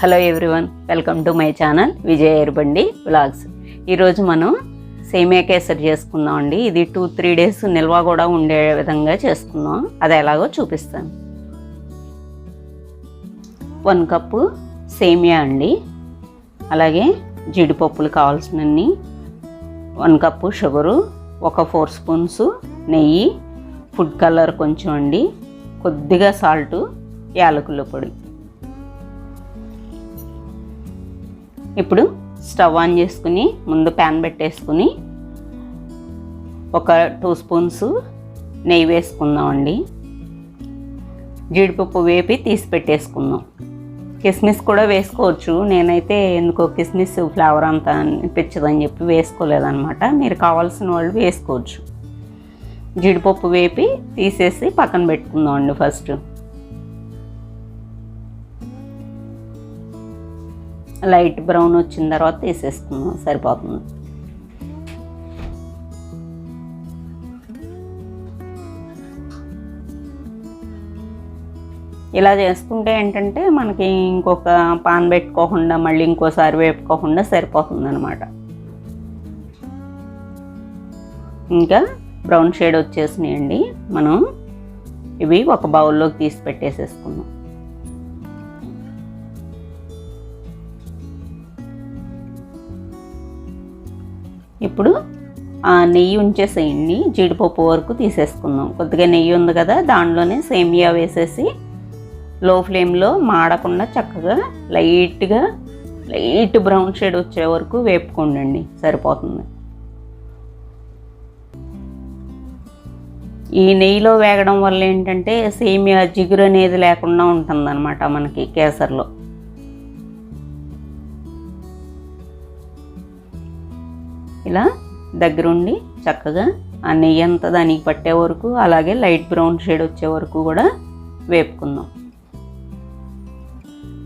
Hello everyone welcome to my channel Vijaya Erbandi vlogs. ఈరోజు మనం సేమియా కేసరి చేసుకుందాం అండి. ఇది టూ త్రీ డేస్ నిల్వ కూడా ఉండే విధంగా చేసుకుందాం. అది ఎలాగో చూపిస్తాను. వన్ కప్పు సేమియా అండి. అలాగే జీడిపప్పులు కావాల్సినన్ని వన్ కప్పు షుగరు ఒక ఫోర్ స్పూన్స్ నెయ్యి ఫుడ్ కలర్ కొంచెం అండి. కొద్దిగా సాల్టు యాలకుల పొడి. ఇప్పుడు స్టవ్ ఆన్ చేసుకుని ముందు ప్యాన్ పెట్టేసుకుని ఒక టూ స్పూన్స్ నెయ్యి వేసుకుందామండి. జీడిపప్పు వేపి తీసి పెట్టేసుకుందాం. కిస్మిస్ కూడా వేసుకోవచ్చు. నేనైతే ఎందుకో కిస్మిస్ ఫ్లేవర్ అంతా అనిపించదని చెప్పి వేసుకోలేదన్నమాట. మీరు కావాల్సిన వాళ్ళు వేసుకోవచ్చు. జీడిపప్పు వేపి తీసేసి పక్కన పెట్టుకుందాం అండి ఫస్ట్. లైట్ బ్రౌన్ వచ్చిన తర్వాత తీసేసుకుందాం సరిపోతుంది. ఇలా చేసుకుంటే ఏంటంటే మనకి ఇంకొక పాన్ పెట్టుకోకుండా మళ్ళీ ఇంకోసారి వేపుకోకుండా సరిపోతుంది అనమాట ఇంకా బ్రౌన్ షేడ్ వచ్చేసినాయండి. మనం ఇవి ఒక బౌల్లోకి తీసి పెట్టేసేసుకుందాం. ఇప్పుడు ఆ నెయ్యి ఉంచేసేయండి. జీడిపప్పు వరకు తీసేసుకుందాం. కొద్దిగా నెయ్యి ఉంది కదా దానిలోనే సేమియా వేసేసి లో ఫ్లేమ్లో మాడకుండా చక్కగా లైట్గా లైట్ బ్రౌన్ షేడ్ వచ్చే వరకు వేపుకోండి సరిపోతుంది. ఈ నెయ్యిలో వేగడం వల్ల ఏంటంటే సేమియా జిగురు అనేది లేకుండా ఉంటుందన్నమాట మనకి కేసర్లో. ఇలా దగ్గరుండి చక్కగా ఆ నెయ్యి అంతా దానికి పట్టే వరకు అలాగే లైట్ బ్రౌన్ షేడ్ వచ్చే వరకు కూడా వేపుకుందాం.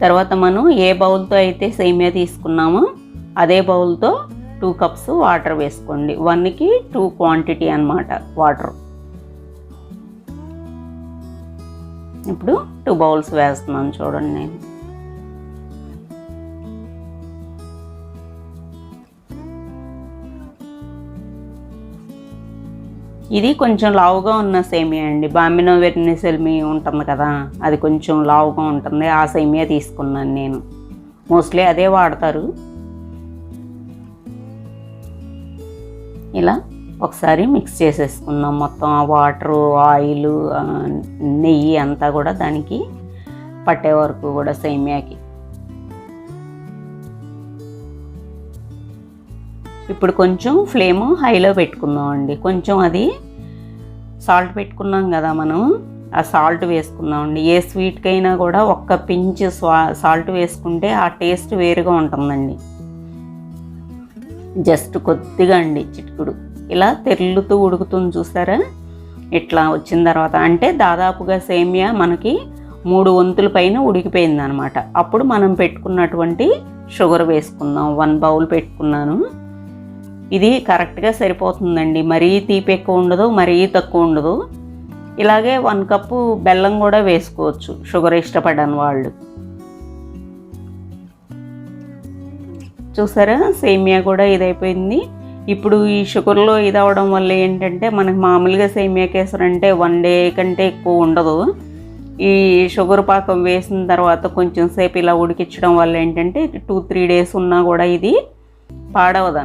తర్వాత మనం ఏ బౌల్తో అయితే సేమియా తీసుకున్నామో అదే బౌల్తో టూ కప్స్ వాటర్ వేసుకోండి. వన్కి టూ క్వాంటిటీ అనమాట వాటర్. ఇప్పుడు టూ బౌల్స్ వేస్తున్నాను చూడండి నేను. ఇది కొంచెం లావుగా ఉన్న సేమియా అండి. బామినో వెర్నిసెల్మి ఉంటుంది కదా అది కొంచెం లావుగా ఉంటుంది. ఆ సేమియా తీసుకున్నాను నేను. మోస్ట్లీ అదే వాడతారు. ఇలా ఒకసారి మిక్స్ చేసేసుకుందాం. మొత్తం ఆ వాటరు ఆయిల్ నెయ్యి అంతా కూడా దానికి పట్టే వరకు కూడా సేమియాకి. ఇప్పుడు కొంచెం ఫ్లేమ్ హైలో పెట్టుకుందాం అండి కొంచెం అది సాల్ట్ పెట్టుకున్నాం కదా మనం ఆ సాల్ట్ వేసుకుందాం అండి ఏ స్వీట్కైనా కూడా ఒక్క పించ్ సాల్ట్ వేసుకుంటే ఆ టేస్ట్ వేరుగా ఉంటుందండి. జస్ట్ కొద్దిగా అండి చిటుకుడు. ఇలా తెల్లుతూ ఉడుకుతుంది చూసారా? ఇట్లా వచ్చిన తర్వాత అంటే దాదాపుగా సేమియా మనకి మూడు వంతుల పైన ఉడికిపోయింది అనమాట అప్పుడు మనం పెట్టుకున్నటువంటి షుగర్ వేసుకుందాం. వన్ బౌల్ పెట్టుకున్నాను. ఇది కరెక్ట్గా సరిపోతుందండి. మరీ తీపి ఎక్కువ ఉండదు మరీ తక్కువ ఉండదు. ఇలాగే వన్ కప్పు బెల్లం కూడా వేసుకోవచ్చు షుగర్ ఇష్టపడని వాళ్ళు. చూసారా? సేమియా కూడా ఇదైపోయింది. ఇప్పుడు ఈ షుగర్లో ఇది అవడం వల్ల ఏంటంటే మనకి మామూలుగా సేమియా కేసర్ అంటే వన్ డే కంటే ఎక్కువ ఉండదు. ఈ షుగర్ పాకం వేసిన తర్వాత కొంచెం సేపు ఇలా ఉడికించడం వల్ల ఏంటంటే టూ త్రీ డేస్ ఉన్నా కూడా ఇది పాడవదు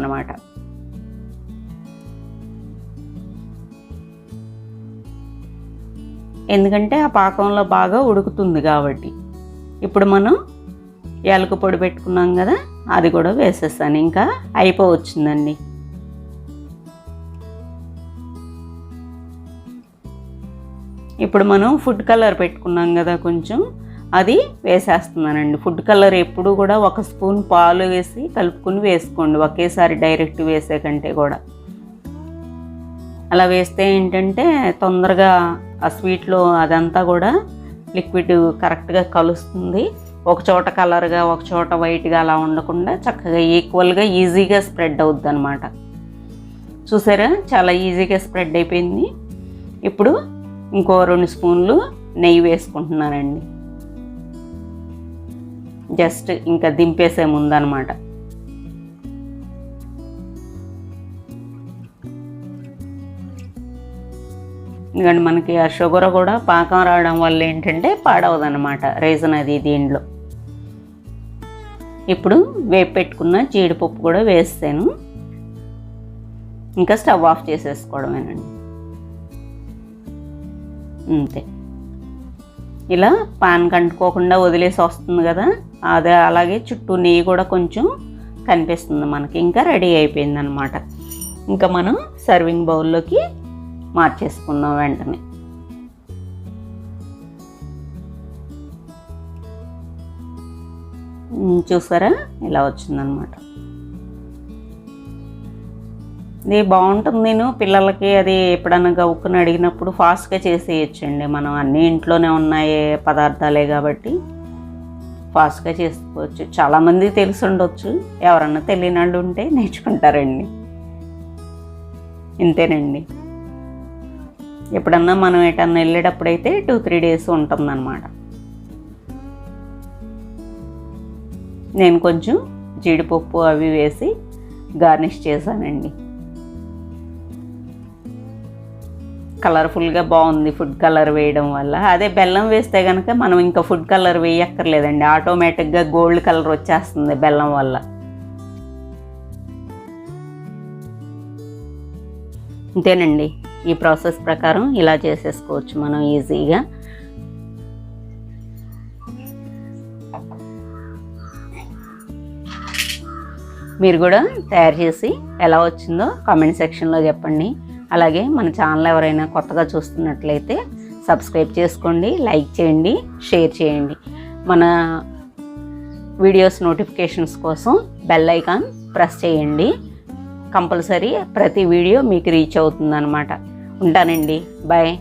ఎందుకంటే ఆ పాకంలో బాగా ఉడుకుతుంది కాబట్టి. ఇప్పుడు మనం యాలక పొడి పెట్టుకున్నాం కదా అది కూడా వేసేస్తాను. ఇంకా అయిపోవచ్చిందండి. ఇప్పుడు మనం ఫుడ్ కలర్ పెట్టుకున్నాం కదా కొంచెం అది వేసేస్తున్నానండి. ఫుడ్ కలర్ ఎప్పుడు కూడా ఒక స్పూన్ పాలు వేసి కలుపుకుని వేసుకోండి. ఒకేసారి డైరెక్ట్ వేసే కంటే కూడా. అలా వేస్తే ఏంటంటే తొందరగా ఆ స్వీట్లో అదంతా కూడా లిక్విడ్ కరెక్ట్గా కలుస్తుంది. ఒక చోట కలర్గా ఒక చోట వైట్గా అలా ఉండకుండా చక్కగా ఈక్వల్గా ఈజీగా స్ప్రెడ్ అవుద్ది అనమాట చూసారా? చాలా ఈజీగా స్ప్రెడ్ అయిపోయింది. ఇప్పుడు ఇంకో రెండు స్పూన్లు నెయ్యి వేసుకుంటున్నానండి. జస్ట్ ఇంకా దింపేసే ముందనమాట ఎందుకంటే మనకి ఆ షుగర్ కూడా పాకం రావడం వల్ల ఏంటంటే పాడవదనమాట రీజన్ అది దీంట్లో. ఇప్పుడు వేపు పెట్టుకున్న జీడిపప్పు కూడా వేస్తాను. ఇంకా స్టవ్ ఆఫ్ చేసేసుకోవడమేనండి. అంతే. ఇలా పాన్ కంటుకోకుండా వదిలేసి వస్తుంది కదా అదే అలాగే చుట్టూ నెయ్యి కూడా కొంచెం కనిపిస్తుంది మనకి. ఇంకా రెడీ అయిపోయింది అనమాట ఇంకా మనం సర్వింగ్ బౌల్లోకి మార్చేసుకుందాం వెంటనే. చూసారా? ఇలా వచ్చిందనమాట ఇది బాగుంటుంది నేను పిల్లలకి అది ఎప్పుడన్నా గవ్వుకుని అడిగినప్పుడు ఫాస్ట్గా చేసేయచ్చండి. మనం అన్నీ ఇంట్లోనే ఉన్నాయి పదార్థాలే కాబట్టి ఫాస్ట్గా చేసుకోవచ్చు. చాలామంది తెలిసి ఉండొచ్చు. ఎవరన్నా తెలియని వాళ్ళు ఉంటే నేర్చుకుంటారండి. ఇంతేనండి. ఎప్పుడన్నా మనం ఎటన్నా వెళ్ళేటప్పుడైతే టూ త్రీ డేస్ ఉంటుందన్నమాట. నేను కొంచెం జీడిపప్పు అవి వేసి గార్నిష్ చేశానండి. కలర్ఫుల్గా బాగుంది ఫుడ్ కలర్ వేయడం వల్ల. అదే బెల్లం వేస్తే కనుక మనం ఇంకా ఫుడ్ కలర్ వేయక్కర్లేదండి. ఆటోమేటిక్గా గోల్డ్ కలర్ వచ్చేస్తుంది బెల్లం వల్ల. అంతేనండి ఈ ప్రాసెస్ ప్రకారం ఇలా చేసేసుకోవచ్చు మనం ఈజీగా. మీరు కూడా తయారు చేసి ఎలా వచ్చిందో కామెంట్ సెక్షన్లో చెప్పండి. అలాగే మన ఛానల్ ఎవరైనా కొత్తగా చూస్తున్నట్లయితే సబ్స్క్రైబ్ చేసుకోండి లైక్ చేయండి షేర్ చేయండి. మన వీడియోస్ నోటిఫికేషన్స్ కోసం బెల్ ఐకాన్ ప్రెస్ చేయండి. కంపల్సరీ ప్రతి వీడియో మీకు రీచ్ అవుతుందన్నమాట. ఉంటానండి. బాయ్